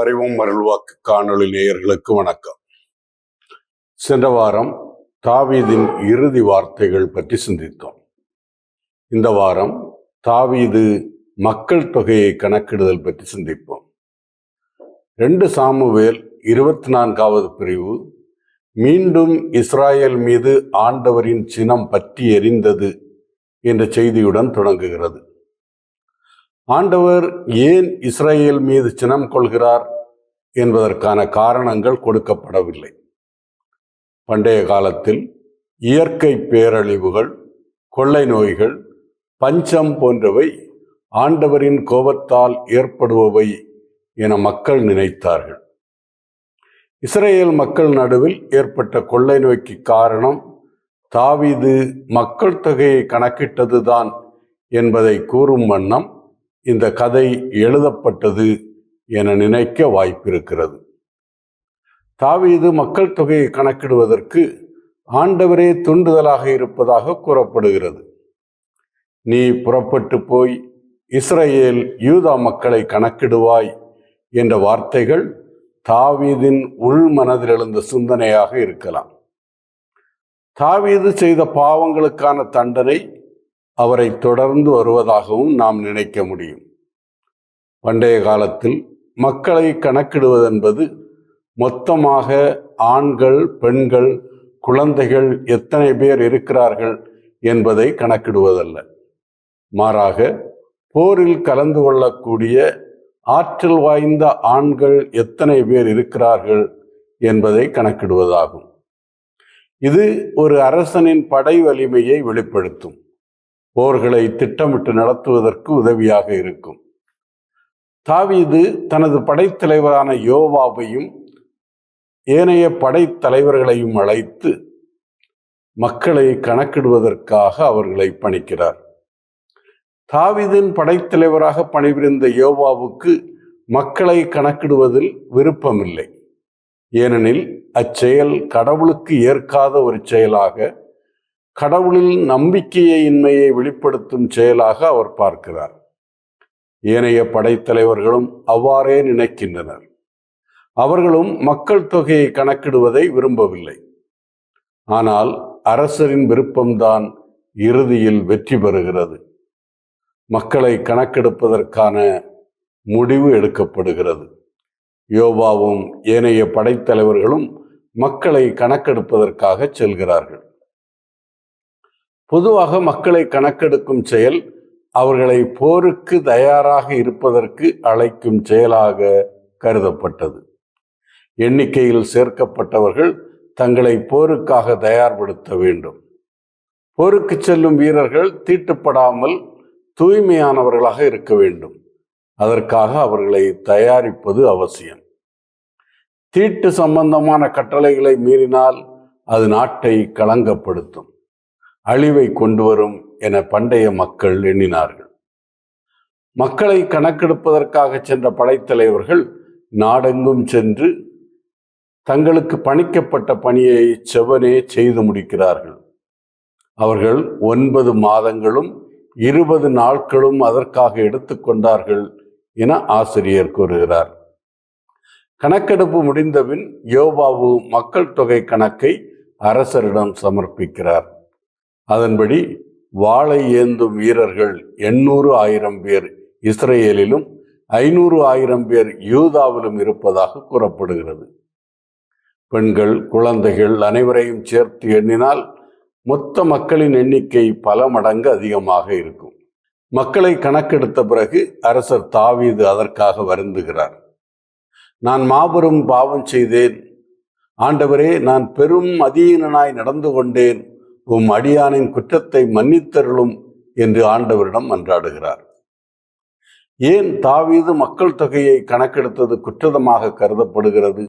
அறிவும் அருள்வாக்கு காணொளி நேயர்களுக்கு வணக்கம். சென்ற வாரம் தாவீதின் இறுதி வார்த்தைகள் பற்றி சிந்தித்தோம். இந்த வாரம் தாவீது மக்கள் தொகையை கணக்கிடுதல் பற்றி சிந்திப்போம். ரெண்டு சாமுவேல் இருபத்தி நான்காவது பிரிவு மீண்டும் இஸ்ராயேல் மீது ஆண்டவரின் சினம் பற்றி எரிந்தது என்ற செய்தியுடன் தொடங்குகிறது. ஆண்டவர் ஏன் இஸ்ரேல் மீது சினம் கொள்கிறார்? என்பதற்கான காரணங்கள் கொடுக்கப்படவில்லை. பண்டைய காலத்தில் இயற்கை பேரழிவுகள் கொள்ளை நோய்கள் பஞ்சம் போன்றவை ஆண்டவரின் கோபத்தால் ஏற்படுபவை என மக்கள் நினைத்தார்கள். இஸ்ரேல் மக்கள் நடுவில் ஏற்பட்ட கொள்ளை நோய்க்கு காரணம் தாவிது மக்கள் தொகையை கணக்கிட்டதுதான் என்பதை கூறும் வண்ணம் இந்த கதை எழுதப்பட்டது என நினைக்க வாய்ப்பிருக்கிறது. தாவீது மக்கள் தொகையை கணக்கிடுவதற்கு ஆண்டவரே தூண்டுதலாக இருப்பதாக கூறப்படுகிறது. நீ புறப்பட்டு போய் இஸ்ரேல் யூதா மக்களை கணக்கிடுவாய் என்ற வார்த்தைகள் தாவீதின் உள் மனதில் எழுந்த சிந்தனையாக இருக்கலாம். தாவீது செய்த பாவங்களுக்கான தண்டனை அவரை தொடர்ந்து வருவதாகவும் நாம் நினைக்க முடியும். பண்டைய காலத்தில் மக்களை கணக்கிடுவதென்பது மொத்தமாக ஆண்கள் பெண்கள் குழந்தைகள் எத்தனை பேர் இருக்கிறார்கள் என்பதை கணக்கிடுவதல்ல. மாறாக போரில் கலந்து கொள்ளக்கூடிய ஆற்றல் வாய்ந்த ஆண்கள் எத்தனை பேர் இருக்கிறார்கள் என்பதை கணக்கிடுவதாகும். இது ஒரு அரசனின் படை வலிமையை வெளிப்படுத்தும். போர்களை திட்டமிட்டு நடத்துவதற்கு உதவியாக இருக்கும். தாவீது தனது படைத்தலைவரான யோவாவையும் ஏனைய படைத்தலைவர்களையும் அழைத்து மக்களை கணக்கிடுவதற்காக அவர்களை பணிக்கிறார். தாவிதின் படைத்தலைவராக பணிபுரிந்த யோவாவுக்கு மக்களை கணக்கிடுவதில் விருப்பமில்லை. ஏனெனில் அச்செயல் கடவுளுக்கு ஏற்காத ஒரு செயலாக கடவுளில் நம்பிக்கையின்மையை வெளிப்படுத்தும் செயலாக அவர் பார்க்கிறார். ஏனைய படைத்தலைவர்களும் அவ்வாறே நினைக்கின்றனர். அவர்களும் மக்கள் தொகையை கணக்கிடுவதை விரும்பவில்லை. ஆனால் அரசரின் விருப்பம்தான் இறுதியில் வெற்றி பெறுகிறது. மக்களை கணக்கெடுப்பதற்கான முடிவு எடுக்கப்படுகிறது. யோபாவும் ஏனைய படைத்தலைவர்களும் மக்களை கணக்கெடுப்பதற்காக செல்கிறார்கள். பொதுவாக மக்களை கணக்கெடுக்கும் செயல் அவர்களை போருக்கு தயாராக இருப்பதற்கு அழைக்கும் செயலாக கருதப்பட்டது. எண்ணிக்கையில் சேர்க்கப்பட்டவர்கள் தங்களை போருக்காக தயார்படுத்த வேண்டும். போருக்கு செல்லும் வீரர்கள் தீட்டுப்படாமல் தூய்மையானவர்களாக இருக்க வேண்டும். அதற்காக அவர்களை தயாரிப்பது அவசியம். தீட்டு சம்பந்தமான கட்டளைகளை மீறினால் அது நாட்டை களங்கப்படுத்தும். அழிவை கொண்டு வரும் என பண்டைய மக்கள் எண்ணினார்கள். மக்களை கணக்கெடுப்பதற்காக சென்ற படைத்தலைவர்கள் நாடெங்கும் சென்று தங்களுக்கு பணிக்கப்பட்ட பணியை செவனே செய்து முடிக்கிறார்கள். அவர்கள் ஒன்பது மாதங்களும் இருபது நாட்களும் அதற்காக எடுத்துக்கொண்டார்கள் என ஆசிரியர் கூறுகிறார். கணக்கெடுப்பு முடிந்தபின் யோபாவு மக்கள் தொகை கணக்கை அரசரிடம் சமர்ப்பிக்கிறார். அதன்படி வாளை ஏந்தும் வீரர்கள் எண்ணூறு ஆயிரம் பேர் இஸ்ரேலிலும் ஐநூறு ஆயிரம் பேர் யூதாவிலும் இருப்பதாக கூறப்படுகிறது. பெண்கள் குழந்தைகள் அனைவரையும் சேர்த்து எண்ணினால் மொத்த மக்களின் எண்ணிக்கை பல மடங்கு அதிகமாக இருக்கும். மக்களை கணக்கெடுத்த பிறகு அரசர் தாவீது அதற்காக வருந்துகிறார். நான் மாபெரும் பாவம் செய்தேன். ஆண்டவரே நான் பெரும் அதீனனாய் நடந்து கொண்டேன். உம் அடியானின் குற்றத்தை மன்னித்தருளும் என்று ஆண்டவரிடம் மன்றாடுகிறார். ஏன் தாவீது மக்கள் தொகையை கணக்கெடுத்தது குற்றதமாக கருதப்படுகிறது?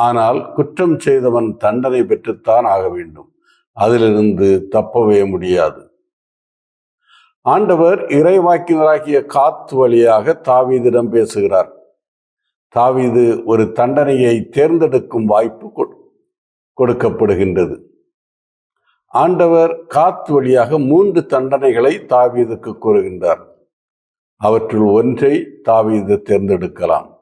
ஆனால் குற்றம் செய்தவன் தண்டனை பெற்றுத்தான் ஆக வேண்டும். அதிலிருந்து தப்பவே முடியாது. ஆண்டவர் இறைவாக்கினராகிய காத்து வழியாக தாவீதிடம் பேசுகிறார். தாவீது ஒரு தண்டனையை தேர்ந்தெடுக்கும் வாய்ப்பு கொ- கொடுக்கப்படுகின்றது. ஆண்டவர் காத்து வழியாக மூன்று தண்டனைகளை தாவீதுக்கு கூறுகின்றார். அவற்றுள் ஒன்றை தாவீது தேர்ந்தெடுக்கலாம்.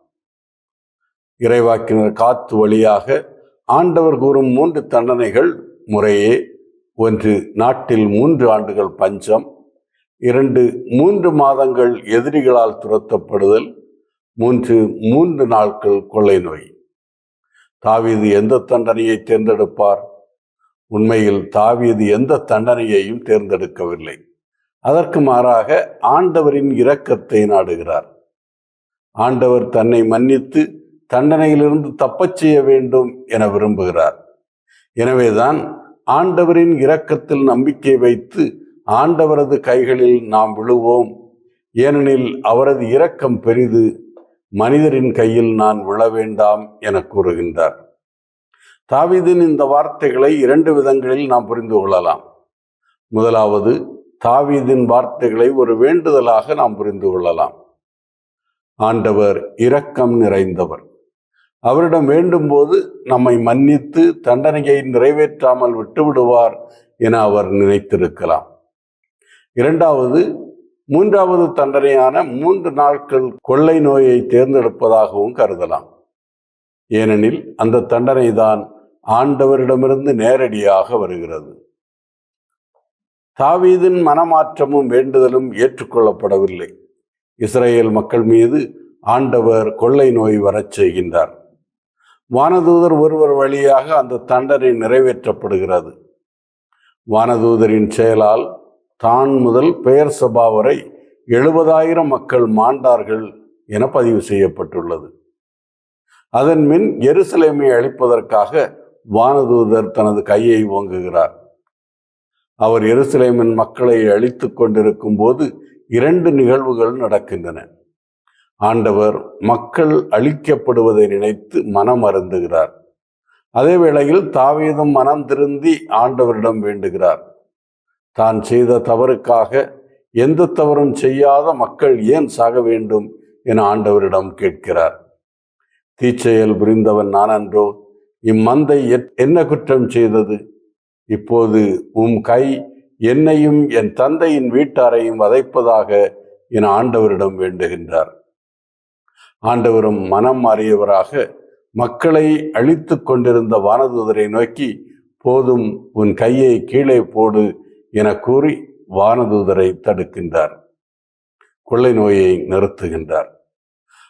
இறைவாக்கினர் காத்து வழியாக ஆண்டவர் கூறும் மூன்று தண்டனைகள் முறையே. ஒன்று நாட்டில் மூன்று ஆண்டுகள் பஞ்சம். இரண்டு மூன்று மாதங்கள் எதிரிகளால் துரத்தப்படுதல். மூன்று மூன்று நாட்கள் கொள்ளை நோய். தாவீது எந்த தண்டனையை தேர்ந்தெடுப்பார்? உண்மையில் தாவீது எந்த தண்டனையையும் தேர்ந்தெடுக்கவில்லை. அதற்கு மாறாக ஆண்டவரின் இரக்கத்தை நாடுகிறார். ஆண்டவர் தன்னை மன்னித்து தண்டனையிலிருந்து தப்பச் செய்ய வேண்டும் என விரும்புகிறார். எனவேதான் ஆண்டவரின் இரக்கத்தில் நம்பிக்கை வைத்து ஆண்டவரது கைகளில் நாம் விழுவோம். ஏனெனில் அவரது இரக்கம் பெரிது மனிதரின் கையில் நான் விழ வேண்டாம் என கூறுகின்றார். தாவிதின் இந்த வார்த்தைகளை இரண்டு விதங்களில் நாம் புரிந்து கொள்ளலாம். முதலாவது தாவீதின் வார்த்தைகளை ஒரு வேண்டுதலாக நாம் புரிந்து கொள்ளலாம். ஆண்டவர் இரக்கம் நிறைந்தவர். அவரிடம் வேண்டும்போது நம்மை மன்னித்து தண்டனையை நிறைவேற்றாமல் விட்டுவிடுவார் என அவர் நினைத்திருக்கலாம். இரண்டாவது மூன்றாவது தண்டனையான மூன்று நாட்கள் கொள்ளை நோயை தேர்ந்தெடுப்பதாகவும் கருதலாம். ஏனெனில் அந்த தண்டனை தான் ஆண்டவரிடமிருந்து நேரடியாக வருகிறது. தாவீதின் மனமாற்றமும் வேண்டுதலும் ஏற்றுக்கொள்ளப்படவில்லை. இஸ்ரேல் மக்கள் மீது ஆண்டவர் கொள்ளை நோய் வரச் செய்கின்றார். வானதூதர் ஒருவர் வழியாக அந்த தண்டனை நிறைவேற்றப்படுகிறது. வானதூதரின் செயலால் தான் முதல் பெயர் சபா வரை எழுபதாயிரம் மக்கள் மாண்டார்கள் என பதிவு செய்யப்பட்டுள்ளது. அதன் மின் எருசலேமை அழிப்பதற்காக வானதூதர் தனது கையை ஓங்குகிறார். அவர் எருசலேமின் மக்களை அழித்து கொண்டிருக்கும் போது இரண்டு நிகழ்வுகள் நடக்கின்றன. ஆண்டவர் மக்கள் அழிக்கப்படுவதை நினைத்து மனம் அருந்துகிறார். அதே வேளையில் தாவீதும் மனம் திருந்தி ஆண்டவரிடம் வேண்டுகிறார். தான் செய்த தவறுக்காக எந்த தவறும் செய்யாத மக்கள் ஏன் சாக வேண்டும் என ஆண்டவரிடம் கேட்கிறார். தீச்செயல் புரிந்தவன் நான் அன்றோ இம்மந்தை எத்- என்ன குற்றம் செய்தது? இப்போது உம் கை என்னையும் என் தந்தையின் வீட்டாரையும் வதைப்பதாக என ஆண்டவரிடம் வேண்டுகின்றார். ஆண்டவரும் மனம் மாறியவராக மக்களை அழித்து கொண்டிருந்த வானதூதரை நோக்கி போதும் உன் கையை கீழே போடு என கூறி வானதூதரை தடுக்கின்றார். கொள்ளை நோயை நிறுத்துகின்றார்.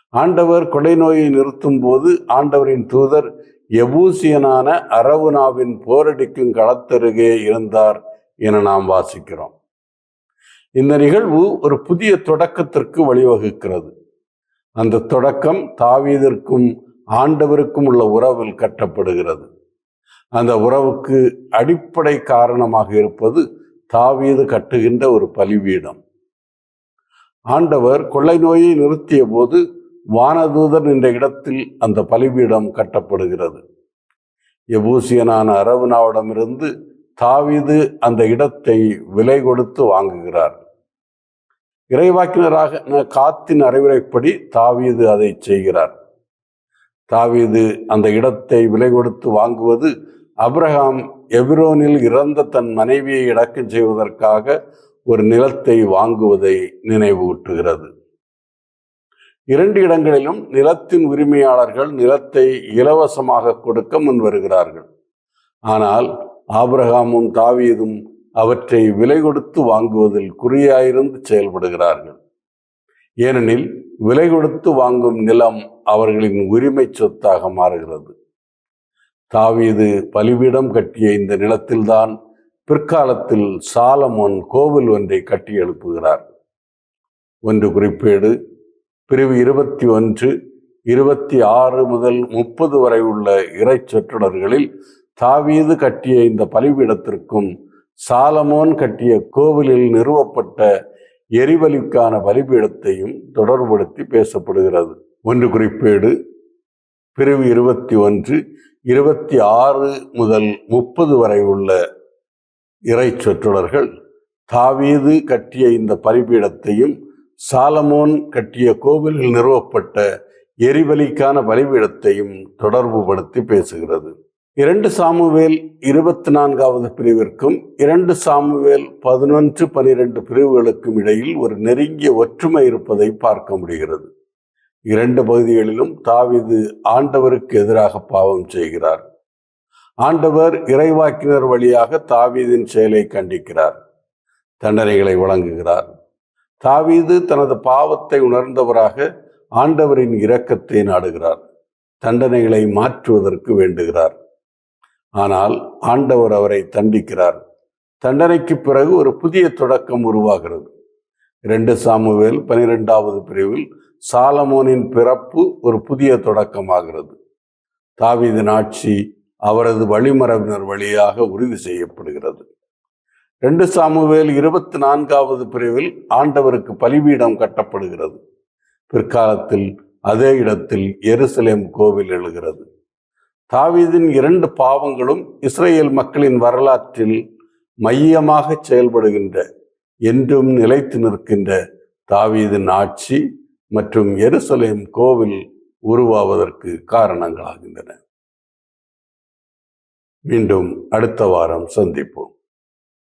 ஆண்டவர் கொள்ளை நோயை நிறுத்தும் போது ஆண்டவரின் தூதர் எபூசியனான அரவுனாவின் போரடிக்கும் களத்தருகே இருந்தார் என நாம் வாசிக்கிறோம். இந்த நிகழ்வு ஒரு புதிய தொடக்கத்திற்கு வழிவகுக்கிறது. அந்த தொடக்கம் தாவீதிற்கும் ஆண்டவருக்கும் உள்ள உறவில் கட்டப்படுகிறது. அந்த உறவுக்கு அடிப்படை காரணமாக இருப்பது தாவீது கட்டுகின்ற ஒரு பலிபீடம். ஆண்டவர் கொள்ளை நோயை நிறுத்திய போது வானதூதன் என்ற இடத்தில் அந்த பலிபீடம் கட்டப்படுகிறது. எபூசியனான அரவனாவிடமிருந்து தாவீது அந்த இடத்தை விலை கொடுத்து வாங்குகிறார். இறைவாக்கினராக காத்தின் அறிவுரைப்படி தாவீது அதை செய்கிறார். தாவீது அந்த இடத்தை விலை கொடுத்து வாங்குவது அப்ரஹாம் எபிரோனில் இறந்த தன் மனைவியை இடக்கம் செய்வதற்காக ஒரு நிலத்தை வாங்குவதை நினைவூட்டுகிறது. இரண்டு இடங்களிலும் நிலத்தின் உரிமையாளர்கள் நிலத்தை இலவசமாக கொடுக்க முன்வருகிறார்கள். ஆனால் ஆபிரகாமும் தாவீதும் அவற்றை விலை கொடுத்து வாங்குவதில் குறியாயிருந்து செயல்படுகிறார்கள். ஏனெனில் விலை கொடுத்து வாங்கும் நிலம் அவர்களின் உரிமை சொத்தாக மாறுகிறது. தாவீது பலிபீடம் கட்டிய இந்த நிலத்தில்தான் பிற்காலத்தில் சாலமோன் கோவில் ஒன்றை கட்டி எழுப்புகிறார். ஒன்று குறிப்பேடு பிரிவு இருபத்தி ஒன்று இருபத்தி ஆறு முதல் முப்பது வரை உள்ள இறை சொற்றொடர்களில் தாவீது கட்டிய இந்த பலிபீடத்திற்கும் சாலமோன் கட்டிய கோவிலில் நிறுவப்பட்ட எரிபலிக்கான பலிபீடத்தையும் தொடர்புபடுத்தி பேசப்படுகிறது. ஒன்று குறிப்பேடு பிரிவு இருபத்தி ஒன்று இருபத்தி ஆறு முதல் முப்பது வரை உள்ள இறை சொற்றொடர்கள் தாவீது கட்டிய இந்த பலிபீடத்தையும் சாலமோன் கட்டிய கோவிலில் நிறுவப்பட்ட எரிபலிக்கான பலிபீடத்தையும் தொடர்புபடுத்தி பேசுகிறது. இரண்டு சாமுவேல் இருபத்தி நான்காவது பிரிவிற்கும் இரண்டு சாமுவேல் பதினொன்று பனிரெண்டு பிரிவுகளுக்கும் இடையில் ஒரு நெருங்கிய ஒற்றுமை இருப்பதை பார்க்க முடிகிறது. இரண்டு பகுதிகளிலும் தாவீது ஆண்டவருக்கு எதிராக பாவம் செய்கிறார். ஆண்டவர் இறைவாக்கினர் வழியாக தாவீதின் செயலை கண்டிக்கிறார். தண்டனைகளை வழங்குகிறார். தாவீது தனது பாவத்தை உணர்ந்தவராக ஆண்டவரின் இரக்கத்தை நாடுகிறார். தண்டனைகளை மாற்றுவதற்கு வேண்டுகிறார். ஆனால் ஆண்டவர் அவரை தண்டிக்கிறார். தண்டனைக்கு பிறகு ஒரு புதிய தொடக்கம் உருவாகிறது. இரண்டு சாமுவேல் பனிரெண்டாவது பிரிவில் சாலமோனின் பிறப்பு ஒரு புதிய தொடக்கமாகிறது. தாவீதின் ஆட்சி அவரது வழிமரபினர் வழியாக உறுதி செய்யப்படுகிறது. ரெண்டு சாமுவேல் இருபத்தி நான்காவது பிரிவில் ஆண்டவருக்கு பலிபீடம் கட்டப்படுகிறது. பிற்காலத்தில் அதே இடத்தில் எருசலேம் கோவில் எழுகிறது. தாவீதின் இரண்டு பாவங்களும் இஸ்ரேல் மக்களின் வரலாற்றில் மையமாக செயல்படுகின்ற என்றும் நிலைத்து நிற்கின்ற தாவீதின் ஆட்சி மற்றும் எருசலேம் கோவில் உருவாவதற்கு காரணங்களாகின்றன. மீண்டும் அடுத்த வாரம் சந்திப்போம்.